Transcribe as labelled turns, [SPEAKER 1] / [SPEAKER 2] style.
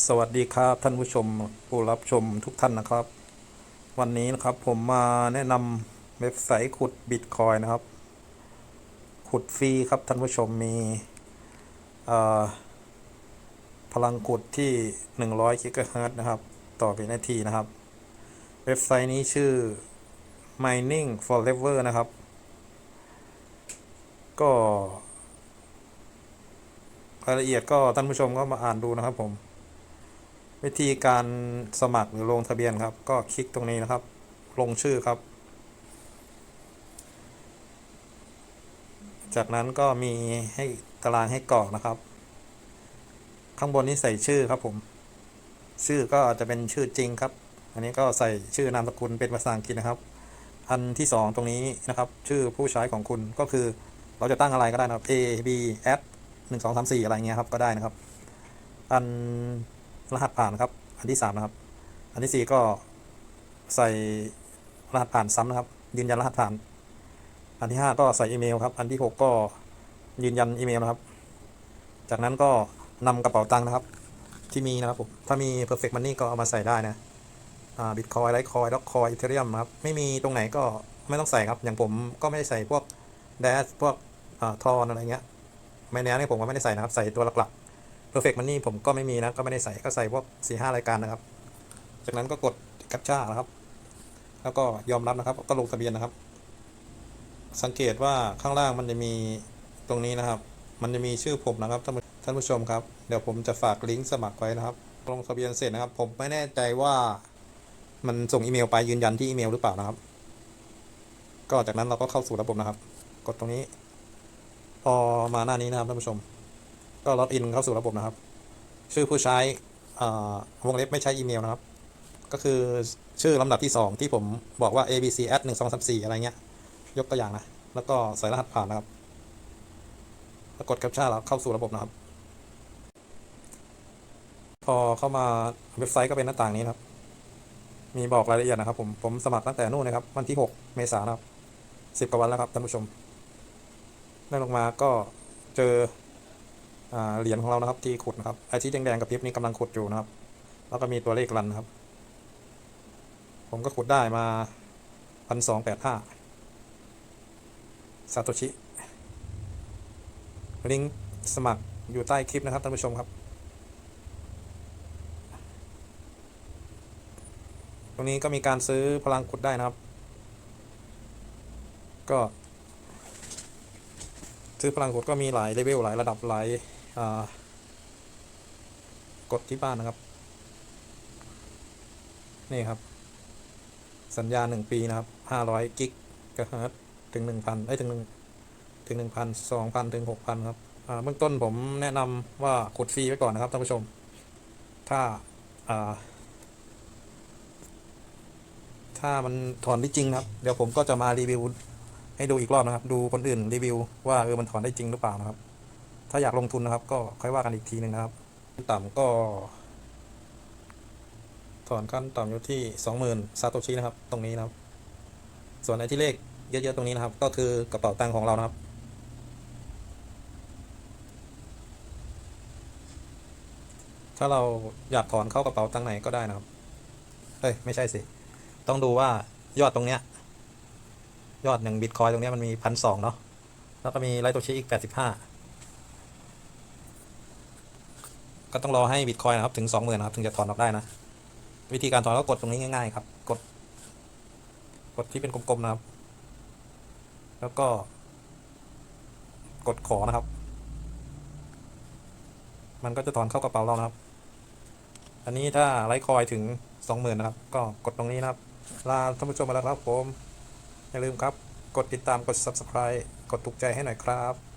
[SPEAKER 1] สวัสดีครับท่านผู้ชมผู้รับชมทุกท่านนะครับ วันนี้นะครับผมมาแนะนำเว็บไซต์ขุดบิตคอยนะครับ ขุดฟรีครับท่านผู้ชมมีพลังขุดที่ 100กิกะเฮิรต์นะครับ ต่อวินาทีนะครับ เว็บไซต์นี้ชื่อ mining forever นะครับ ก็รายละเอียดก็ท่านผู้ชมก็มาอ่านดูนะครับผม วิธีการสมัครหรือลงทะเบียนครับ ก็คลิกตรงนี้นะครับ ลงชื่อครับ จากนั้นก็มีให้ตารางให้กรอกนะครับ ข้างบนนี้ใส่ชื่อครับผม ชื่อก็อาจะเป็นชื่อจริงครับ อันนี้ก็ใส่ชื่อนามสกุลเป็นภาษาอังกฤษนะครับ อันที่สองตรงนี้นะครับ ชื่อผู้ใช้ของคุณก็คือเราจะตั้งอะไรก็ได้นะครับ A B S หนึ่งสองสามสี่อะไรเงี้ยครับก็ได้นะครับ อัน รหัสผ่านครับ อันที่สามนะครับ อันที่สี่ก็ใส่รหัสผ่านซ้ำนะครับ ยืนยันรหัสผ่าน อันที่ห้าก็ใส่อีเมลครับ อันที่หกก็ยืนยันอีเมลนะครับ จากนั้นก็นำกระเป๋าตังค์นะครับ ที่มีนะครับผม ถ้ามี perfect money ก็เอามาใส่ได้นะบิตคอยไลท์คอยล็อกคอยอีเทเรียมครับ ไม่มีตรงไหนก็ไม่ต้องใส่ครับ อย่างผมก็ไม่ได้ใส่พวกแดสพวกอทอนอะไรเงี้ยไม่แน่เนี่ยผมก็ไม่ได้ใส่นะครับ ใส่ตัวหลักๆ perfect money ผมก็ไม่มีนะ ก็ไม่ได้ใส่ก็ใส่พวกสี่ห้ารายการนะครับ จากนั้นก็กดแคปชั่นนะครับ แล้วก็ยอมรับนะครับ ก็ลงทะเบียนนะครับ สังเกตว่าข้างล่างมันจะมีตรงนี้นะครับ มันจะมีชื่อผมนะครับท่านผู้ท่านผู้ชมครับ เดี๋ยวผมจะฝากลิงก์สมัครไว้นะครับ ลงทะเบียนเสร็จนะครับ ผมไม่แน่ใจว่ามันส่งอีเมลไปยืนยันที่อีเมลหรือเปล่านะครับ ก็จากนั้นเราก็เข้าสู่ระบบนะครับ กดตรงนี้ พอมาหน้านี้นะครับท่านผู้ชม ก็ล็อกอินเข้าสู่ระบบนะครับ ชื่อผู้ใช้วงเล็บไม่ใช่อีเมลนะครับ ก็คือชื่อลำดับที่ 2 ที่ผมบอกว่า abc at 1 2 3 4อะไรเงี้ย ยกตัวอย่างนะ แล้วก็ใส่รหัสผ่านนะครับแล้วกดแคปชั่นแล้วเข้าสู่ระบบนะครับ พอเข้ามาเว็บไซต์ก็เป็นหน้าต่างนี้นะครับ มีบอกรายละเอียดนะครับ ผมผมสมัครตั้งแต่นู่นนะครับ วันที่ 6 เมษายนครับสิบกว่าวันแล้วครับท่านผู้ชมได้ลงมาก็เจอ เหรียญของเรานะครับที่ขุดนะครับไอที่แดงๆกับพริบนี้กำลังขุดอยู่นะครับ แล้วก็มีตัวเลขรันนะครับ ผมก็ขุดได้มาพันสองแปดห้าซาโตชิลิงก์สมัครอยู่ใต้คลิปนะครับท่านผู้ชมครับ ตรงนี้ก็มีการซื้อพลังขุดได้นะครับ ก็ ซื้อพลังกดก็มีหลายเลเวลหลายระดับหลาย กดที่บ้านนะครับ นี่ครับ สัญญาหนึ่งปีนะครับห้าร้อยกิกกะเฮิรตถึงหนึ่งพันไอ้ถึงหนึ่งถึงหนึ่งพันสองพันถึงหกพันครับอ่าเบื้องต้นผมแนะนำว่าขุดฟรีไว้ก่อนนะครับท่านผู้ชม ถ้าอ่าถ้ามันถอนได้จริงนะครับ เดี๋ยวผมก็จะมารีวิวให้ดูอีกรอบนะครับ ดูคนอื่นรีวิวว่าเออมันถอนได้จริงหรือเปล่านะครับ ถ้าอยากลงทุนนะครับ ก็ค่อยว่ากันอีกทีหนึ่งนะครับต่ำก็ถอนขั้นต่ำอยู่ที่สองหมื่นซาโตชินะครับ ตรงนี้นะครับ ส่วนไอ้ที่เลขเยอะๆตรงนี้นะครับ ก็คือกระเป๋าตังค์ของเรานะครับ ถ้าเราอยากถอนเข้ากระเป๋าตังค์ไหนก็ได้นะครับเอ้ยไม่ใช่สิ ต้องดูว่ายอดตรงเนี้ย ยอดหนึ่งบิตคอยตรงเนี้ยมันมีพันสองเนาะแล้วก็มีไลโตชิอีกแปดสิบห้า ก็ต้องรอให้บิตคอยนะครับถึงสองหมื่นนะครับ ถึงจะถอนออกได้นะ วิธีการถอนก็กดตรงนี้ง่ายๆครับ กด กดที่เป็นกลมๆนะครับ แล้วก็ กดขอนะครับ มันก็จะถอนเข้ากระเป๋าเรานะครับ อันนี้ถ้าไลท์คอยถึงสองหมื่นนะครับ ก็กดตรงนี้นะครับ ลาท่านผู้ชมมาแล้วครับผม อย่าลืมครับ กดติดตามกด subscribe กดถูกใจให้หน่อยครับ